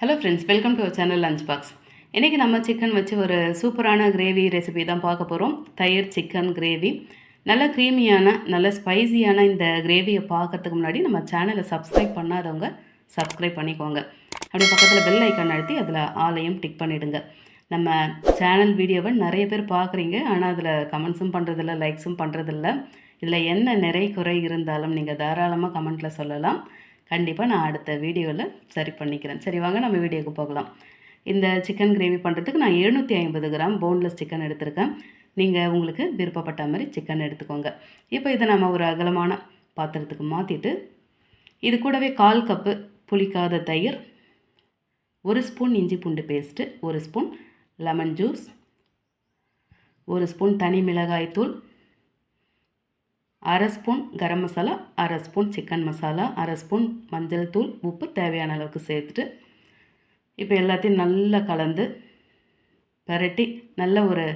Hello friends welcome to channel lunch box இன்றைக்கி நம்ம chicken வச்சு ஒரு சூப்பரான கிரேவி ரெசிபி தான் பார்க்க போகிறோம் தயிர் சிக்கன் கிரேவி நல்ல க்ரீமியான நல்ல ஸ்பைசியான இந்த கிரேவியை பார்க்கறதுக்கு முன்னாடி நம்ம சேனலை சப்ஸ்கிரைப் பண்ணாதவங்க சப்ஸ்கிரைப் பண்ணிக்கோங்க. அப்படியே பக்கத்தில் பெல் ஐக்கான் அழுத்தி அதில் ஆலையும் டிக் பண்ணிவிடுங்க நம்ம சேனல் வீடியோவை நிறைய பேர் பார்க்குறீங்க. ஆனால் அதில் கமெண்ட்ஸும் பண்ணுறதில்ல லைக்ஸும் பண்ணுறதில்ல இதில் என்ன நிறை குறை இருந்தாலும் நீங்கள் தாராளமாக கமெண்ட்டில் சொல்லலாம். கண்டிப்பாக நான் அடுத்த வீடியோவில் சரி பண்ணிக்கிறேன். சரி வாங்க நம்ம வீடியோக்கு போகலாம். இந்த சிக்கன் கிரேவி பண்ணுறதுக்கு நான் எழுநூற்றி ஐம்பது கிராம் போன்லெஸ் சிக்கன் எடுத்திருக்கேன். நீங்கள் உங்களுக்கு விருப்பப்பட்ட மாதிரி சிக்கன் எடுத்துக்கோங்க. இப்போ இதை நம்ம ஒரு அகலமான பாத்திரத்துக்கு மாற்றிட்டு இது கூடவே கால் கப்பு புளிக்காத தயிர் ஒரு ஸ்பூன் இஞ்சி பூண்டு பேஸ்ட்டு ஒரு ஸ்பூன் லெமன் ஜூஸ் ஒரு ஸ்பூன் தனி மிளகாய் தூள் அரை ஸ்பூன் கரம் மசாலா அரை ஸ்பூன் சிக்கன் மசாலா அரை ஸ்பூன் மஞ்சள் தூள் உப்பு தேவையான அளவுக்கு சேர்த்துட்டு இப்போ எல்லாத்தையும் நல்லா கலந்து பரட்டி நல்ல ஒரு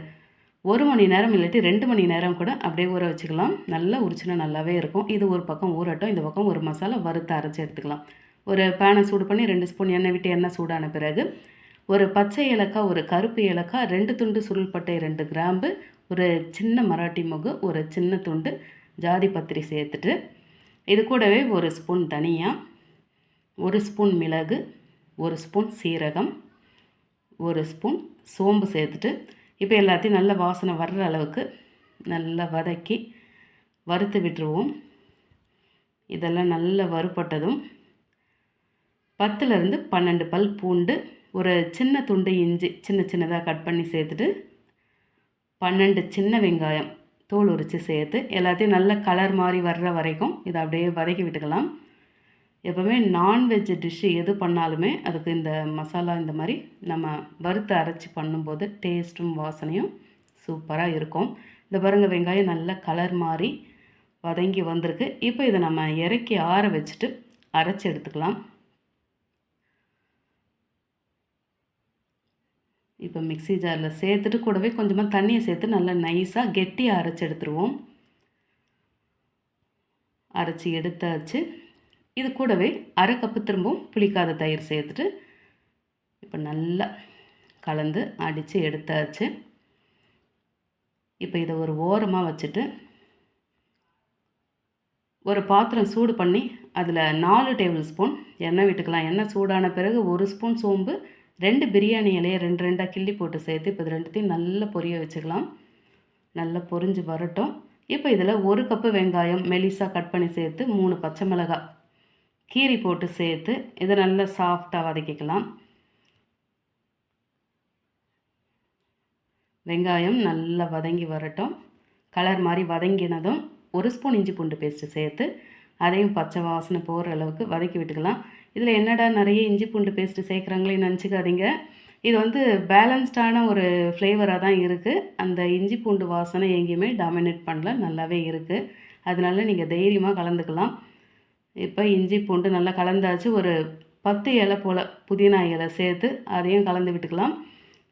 ஒரு மணி நேரம் இல்லாட்டி ரெண்டு மணி நேரம் கூட அப்படியே ஊற வச்சுக்கலாம். நல்லா உரிச்சுனா நல்லாவே இருக்கும். இது ஒரு பக்கம் ஊறட்டும். இந்த பக்கம் ஒரு மசாலா வறுத்து அரைச்சி எடுத்துக்கலாம். ஒரு பேனை சூடு பண்ணி ரெண்டு ஸ்பூன் எண்ணெய் விட்டு எண்ணெய் சூடான பிறகு ஒரு பச்சை ஏலக்காய் ஒரு கருப்பு ஏலக்காய் ரெண்டு துண்டு சுருள்பட்டை ரெண்டு கிராம்பு ஒரு சின்ன மராட்டி முகு ஒரு சின்ன துண்டு ஜாதி பத்திரி சேர்த்துட்டு இது கூடவே ஒரு ஸ்பூன் தனியா ஒரு ஸ்பூன் மிளகு ஒரு ஸ்பூன் சீரகம் ஒரு ஸ்பூன் சோம்பு சேர்த்துட்டு இப்போ எல்லாத்தையும் நல்ல வாசனை வர்ற அளவுக்கு நல்லா வதக்கி வறுத்து விட்டுருவோம். இதெல்லாம் நல்லா வறுப்பட்டதும் பத்துலேருந்து பன்னெண்டு பல் பூண்டு ஒரு சின்ன துண்டு இஞ்சி சின்ன சின்னதாக கட் பண்ணி சேர்த்துட்டு பன்னெண்டு சின்ன வெங்காயம் தோல் உரித்து சேர்த்து எல்லாத்தையும் நல்ல கலர் மாதிரி வர்ற வரைக்கும் இதை அப்படியே வதக்கி விட்டுக்கலாம். எப்போவுமே நான்வெஜ் டிஷ்ஷு எது பண்ணாலுமே அதுக்கு இந்த மசாலா இந்த மாதிரி நம்ம வறுத்து அரைச்சி பண்ணும்போது டேஸ்ட்டும் வாசனையும் சூப்பராக இருக்கும். இந்த பாருங்கள் வெங்காயம் நல்ல கலர் மாதிரி வதங்கி வந்திருக்கு. இப்போ இதை நம்ம இறக்கி ஆற வச்சுட்டு அரைச்சி எடுத்துக்கலாம். இப்போ மிக்ஸி ஜாரில் சேர்த்துட்டு கூடவே கொஞ்சமாக தண்ணியை சேர்த்து நல்லா நைஸாக கெட்டியாக அரைச்சி எடுத்துருவோம். அரைச்சி எடுத்தாச்சு. இது கூடவே அரை கப்பு திரும்பவும் புளிக்காத தயிர் சேர்த்துட்டு இப்போ நல்லா கலந்து அடித்து எடுத்தாச்சு. இப்போ இதை ஒரு ஓரமாக வச்சுட்டு ஒரு பாத்திரம் சூடு பண்ணி அதில் நாலு டேபிள் ஸ்பூன் எண்ணெய் விட்டுக்கலாம். எண்ணெய் சூடான பிறகு ஒரு ஸ்பூன் சோம்பு ரெண்டு பிரியாணி இலையை ரெண்டு ரெண்டாக கிள்ளி போட்டு சேர்த்து இப்போ இது ரெண்டுத்தையும் நல்லா பொரிய வச்சுக்கலாம். நல்லா பொரிஞ்சு வரட்டும். இப்போ இதில் ஒரு கப்பு வெங்காயம் மெலிசாக கட் பண்ணி சேர்த்து மூணு பச்சை மிளகாய் கீரி போட்டு சேர்த்து இதை நல்லா சாஃப்டாக வதக்கிக்கலாம். வெங்காயம் நல்லா வதங்கி வரட்டும். கலர் மாதிரி வதங்கினதும் ஒரு ஸ்பூன் இஞ்சி பூண்டு பேஸ்ட்டு சேர்த்து அதையும் பச்சை வாசனை போகிற அளவுக்கு வதக்கி விட்டுக்கலாம். இதில் என்னடா நிறைய இஞ்சி பூண்டு பேஸ்ட்டு சேர்க்குறாங்களே நினச்சிக்காதீங்க. இது வந்து பேலன்ஸ்டான ஒரு ஃப்ளேவராக தான் இருக்குது அந்த இஞ்சி பூண்டு வாசனை எங்கேயுமே டாமினேட் பண்ணல நல்லாவே இருக்குது அதனால நீங்கள் தைரியமாக கலந்துக்கலாம். இப்போ இஞ்சி பூண்டு நல்லா கலந்தாச்சு. ஒரு பத்து இலை போல் புதினா இலை சேர்த்து அதையும் கலந்து விட்டுக்கலாம்.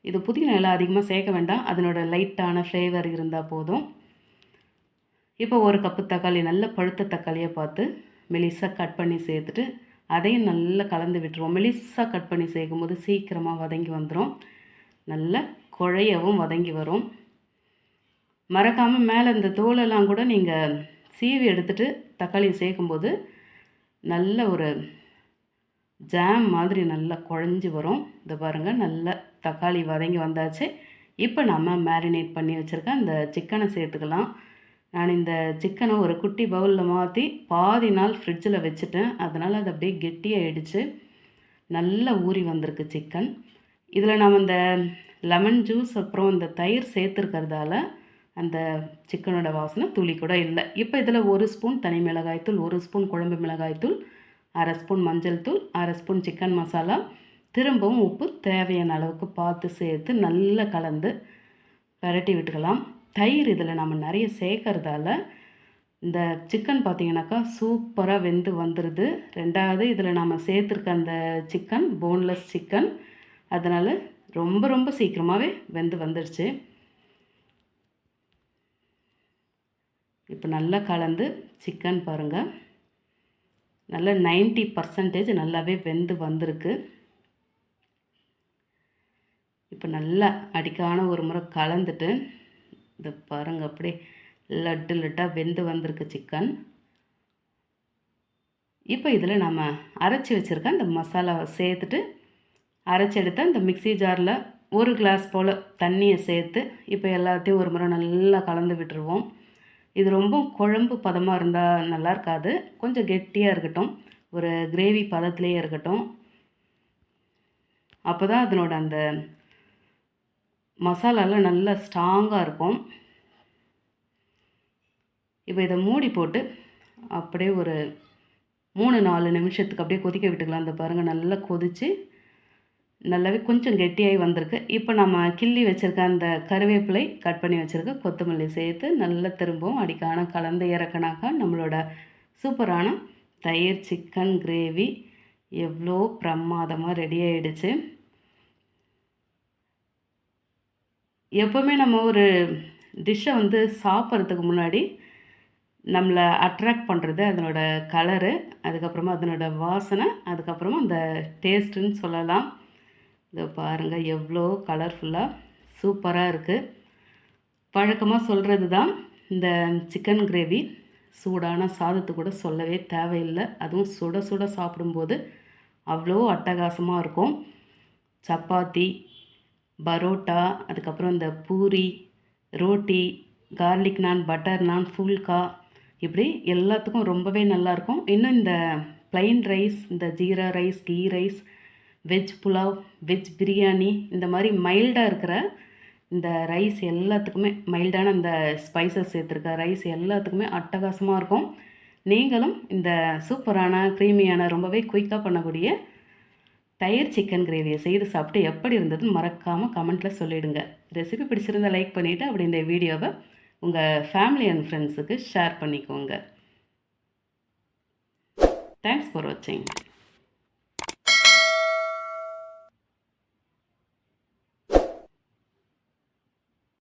இது புதினா இலை அதிகமாக சேர்க்க வேண்டாம். அதனோட லைட்டான ஃப்ளேவர் இருந்தால் போதும். இப்போ ஒரு கப்பு தக்காளி நல்ல பழுத்த தக்காளியை பார்த்து மெலிசாக கட் பண்ணி சேர்த்துட்டு அதையும் நல்லா கலந்து விட்டுருவோம். மெலிசாக கட் பண்ணி சேர்க்கும்போது சீக்கிரமாக வதங்கி வந்துடும் நல்லா குழையவும் வதங்கி வரும். மறக்காமல் மேலே இந்த தோலெல்லாம் கூட நீங்கள் சீவி எடுத்துகிட்டு தக்காளி சேர்க்கும்போது நல்ல ஒரு ஜாம் மாதிரி நல்லா குழஞ்சி வரும். இதை பாருங்கள் நல்ல தக்காளி வதங்கி வந்தாச்சு. இப்போ நம்ம மேரினேட் பண்ணி வச்சுருக்க அந்த சிக்கனை சேர்த்துக்கலாம். நான் இந்த சிக்கனை ஒரு குட்டி பவுலில் மாற்றி பாதி நாள் ஃப்ரிட்ஜில் வச்சுட்டேன். அதனால் அது அப்படியே கெட்டியாகிடுச்சு நல்லா ஊறி வந்திருக்கு சிக்கன். இதில் நாம் இந்த லெமன் ஜூஸ் அப்புறம் இந்த தயிர் சேர்த்துருக்கிறதால அந்த சிக்கனோட வாசனை துளி கூட இல்லை. இப்போ இதில் ஒரு ஸ்பூன் தனி மிளகாய்த்தூள் ஒரு ஸ்பூன் குழம்பு மிளகாய்த்தூள் அரை ஸ்பூன் மஞ்சள் தூள் அரை ஸ்பூன் சிக்கன் மசாலா. திரும்பவும் உப்பு தேவையான அளவுக்கு பார்த்து சேர்த்து நல்லா கலந்து பரட்டி விட்டுக்கலாம். தயிர் இதில் நம்ம நிறைய சேர்க்கறதால இந்த சிக்கன் பார்த்திங்கனாக்கா சூப்பராக வெந்து வந்துடுது ரெண்டாவது இதில் நம்ம சேர்த்துருக்க அந்த சிக்கன் போன்லெஸ் சிக்கன் அதனால் ரொம்ப ரொம்ப சீக்கிரமாகவே வெந்து வந்துடுச்சு இப்போ நல்லா கலந்து சிக்கன் பாருங்கள் நல்லா நைன்ட்டி பர்சன்டேஜ் நல்லாவே வெந்து வந்திருக்கு. இப்போ நல்லா அடிக்கான ஒரு முறை கலந்துட்டு இந்த பாருங்கள் அப்படியே லட்டு லட்டாக வெந்து வந்திருக்கு சிக்கன். இப்போ இதில் நம்ம அரைச்சி வச்சுருக்க இந்த மசாலாவை சேர்த்துட்டு அரைச்சி எடுத்த இந்த மிக்ஸி ஜாரில் ஒரு கிளாஸ் போல் தண்ணியை சேர்த்து இப்போ எல்லாத்தையும் ஒரு முறை நல்லா கலந்து விட்டுருவோம். இது ரொம்ப குழம்பு பதமாக இருந்தால் நல்லா இருக்காது. கொஞ்சம் கெட்டியாக இருக்கட்டும். ஒரு கிரேவி பதத்துலேயே இருக்கட்டும். அப்போ தான் அதனோட அந்த மசாலாலாம் நல்லா ஸ்ட்ராங்காக இருக்கும். இப்போ இதை மூடி போட்டு அப்படியே ஒரு மூணு நாலு நிமிஷத்துக்கு அப்படியே கொதிக்க விட்டுக்கலாம். அந்த பாருங்கள் நல்லா கொதித்து நல்லாவே கொஞ்சம் கெட்டியாகி வந்திருக்கு. இப்போ நம்ம கிள்ளி வச்சுருக்க அந்த கருவேப்பிலை கட் பண்ணி வச்சுருக்க கொத்தமல்லி சேர்த்து நல்லா திரும்பவும் அடிக்கான கலந்து இறக்கினாக்கா நம்மளோட சூப்பரான தயிர் சிக்கன் கிரேவி எவ்வளோ பிரமாதமாக ரெடி ஆகிடுச்சு எப்போவுமே நம்ம ஒரு டிஷ்ஷை வந்து சாப்பிட்றதுக்கு முன்னாடி நம்மளை அட்ராக்ட் பண்ணுறது அதனோட கலரு அதுக்கப்புறமா அதனோட வாசனை அதுக்கப்புறமா அந்த டேஸ்ட்டுன்னு சொல்லலாம். இதை பாருங்கள் எவ்வளோ கலர்ஃபுல்லாக சூப்பராக இருக்குது பழக்கமாக சொல்கிறது தான் இந்த சிக்கன் கிரேவி சூடான சாதத்து கூட சொல்லவே தேவையில்லை. அதுவும் சுட சுட சாப்பிடும்போது அவ்வளோ அட்டகாசமாக இருக்கும். சப்பாத்தி பரோட்டா அதுக்கப்புறம் இந்த பூரி ரோட்டி கார்லிக் நான் பட்டர் நான் ஃபுல்கா இப்படி எல்லாத்துக்கும் ரொம்பவே நல்லாயிருக்கும். இன்னும் இந்த ப்ளைன் ரைஸ் இந்த jeera rice ghee rice veg pulao veg biryani இந்த மாதிரி மைல்டாக இருக்கிற இந்த ரைஸ் எல்லாத்துக்குமே மைல்டான இந்த ஸ்பைசஸ் சேர்த்துருக்க ரைஸ் எல்லாத்துக்குமே அட்டகாசமாக இருக்கும். நீங்களும் இந்த சூப்பரான க்ரீமியான ரொம்பவே குயிக்காக பண்ணக்கூடிய தயிர் சிக்கன் கிரேவியை செய்து சாப்பிட்டு எப்படி இருந்ததுன்னு மறக்காமல் கமெண்ட்டில் சொல்லிவிடுங்க ரெசிபி பிடிச்சிருந்தால் லைக் பண்ணிவிட்டு அப்படி இந்த வீடியோவை உங்கள் ஃபேமிலி அண்ட் ஃப்ரெண்ட்ஸுக்கு ஷேர் பண்ணிக்கோங்க. தேங்க்ஸ் ஃபார் வாட்சிங்